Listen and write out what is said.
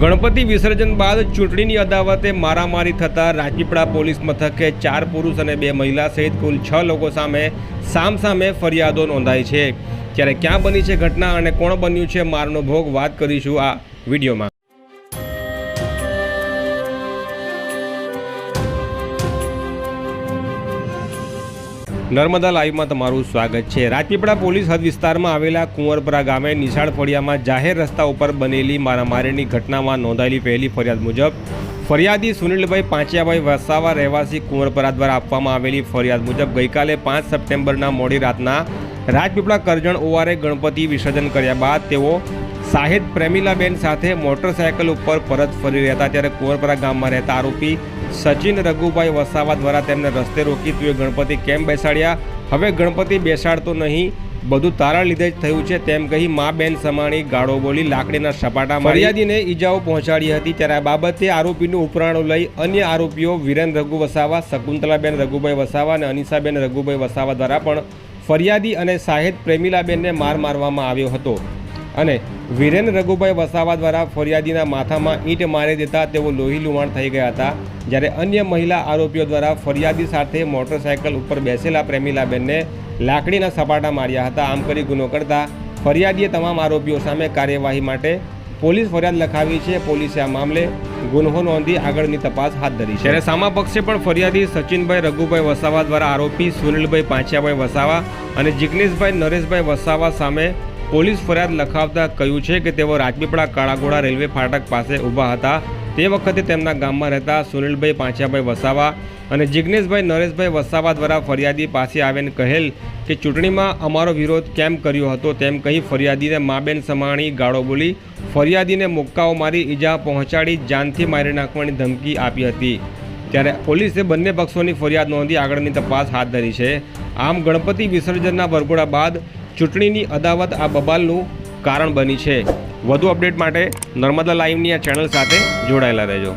ગણપતિ વિસર્જન બાદ ચૂંટણીની અદાવતે મારામારી થતાં રાજપીપળા પોલીસ મથકે ચાર પુરુષ અને બે મહિલા સહિત કુલ છ લોકો સામે સામસામે ફરિયાદો નોંધાઈ છે. ત્યારે ક્યાં બની છે ઘટના અને કોણ બન્યું છે, મારનો ભોગ? વાત કરીશું આ વિડીયોમાં. નર્મદા લાઈવમાં તમારું સ્વાગત છે. રાજપીપળા પોલીસ હદ વિસ્તારમાં આવેલા કુંવરપરા ગામે નિશાળ ફળિયામાં જાહેર રસ્તા ઉપર બનેલી મારામારીની ઘટનામાં નોંધાયેલી પહેલી ફરિયાદ મુજબ, ફરિયાદી સુનિલભાઈ પાંચિયાભાઈ વસાવા રહેવાસી કુંવરપરા દ્વારા આપવામાં આવેલી ફરિયાદ મુજબ ગઈકાલે પાંચ સપ્ટેમ્બરના મોડી રાતના રાજપીપળા કરજણ ઓવારે ગણપતિ વિસર્જન કર્યા બાદ તેઓ સાહેદ પ્રેમિલાબેન સાથે મોટરસાયકલ ઉપર પરત ફરી રહ્યા હતા. ત્યારે કુંવરપરા ગામમાં રહેતા આરોપી સચિન રઘુભાઈ વસાવા દ્વારા તેમને રસ્તે રોકી તુએ ગણપતિ કેમ બેસાડ્યા? હવે ગણપતિ બેસાડતો નહીં. બધું તારા લીધે જ થયું છે તેમ કહી મા બેન સમાણી ગાળો બોલી લાકડીના સપાટા ફરિયાદીને ઈજાઓ પહોંચાડી હતી. ત્યારે આ બાબતે આરોપીનું ઉપરાણું લઈ અન્ય આરોપીઓ વિરેન રઘુ વસાવા શકુંતલાબેન રઘુભાઈ વસાવા અને અનિસાબેન રઘુભાઈ વસાવા દ્વારા પણ ફરિયાદી અને સાહેદ પ્રેમિલાબેનને માર મારવામાં આવ્યો હતો. અને વિરેન રઘુભાઈ વસાવા દ્વારા ફરિયાદીના માથામાં ઈંટ મારી દેતા તેઓ લોહી લુહાણ થઈ ગયા હતા, જ્યારે અન્ય મહિલા આરોપીઓ દ્વારા ફરિયાદી સાથે મોટરસાયકલ ઉપર બેસેલા પ્રેમિલાબેનને લાકડીના સપાટા માર્યા હતા. આમ કરી ગુનો કરતા ફરિયાદીએ તમામ આરોપીઓ સામે કાર્યવાહી માટે પોલીસ ફરિયાદ લખાવી છે. પોલીસે આ મામલે ગુન્હો નોંધી આગળની તપાસ હાથ ધરી છે. ત્યારે સામા પક્ષે પણ ફરિયાદી સચિનભાઈ રઘુભાઈ વસાવા દ્વારા આરોપી સુનિલભાઈ પાંચિયાભાઈ વસાવા અને જિગ્નેશભાઈ નરેશભાઈ વસાવા સામે પોલીસ ફરિયાદ લખાવતા કહ્યું છે કે તેઓ રાજપીપળા કાળાઘોડા રેલવે ફાટક પાસે ઊભા હતા. તે વખતે તેમના ગામમાં રહેતા સુનિલભાઈ પાંચિયાભાઈ વસાવા અને જિગ્નેશભાઈ નરેશભાઈ વસાવા દ્વારા ફરિયાદી પાસે આવીને કહેલ કે ચૂંટણીમાં અમારો વિરોધ કેમ કર્યો હતો તેમ કહી ફરિયાદીને માબેન સમાણી ગાળો બોલી ફરિયાદીને મુક્કાઓ મારી ઈજા પહોંચાડી જાનથી મારી નાખવાની ધમકી આપી હતી. ત્યારે પોલીસે બંને પક્ષોની ફરિયાદ નોંધી આગળની તપાસ હાથ ધરી છે. આમ ગણપતિ વિસર્જનના વરઘોડા બાદ ચૂંટણીની અદાવત આ બબાલનું કારણ બની છે. વધુ અપડેટ માટે નર્મદા લાઈવની આ ચેનલ સાથે જોડાયેલા રહેજો.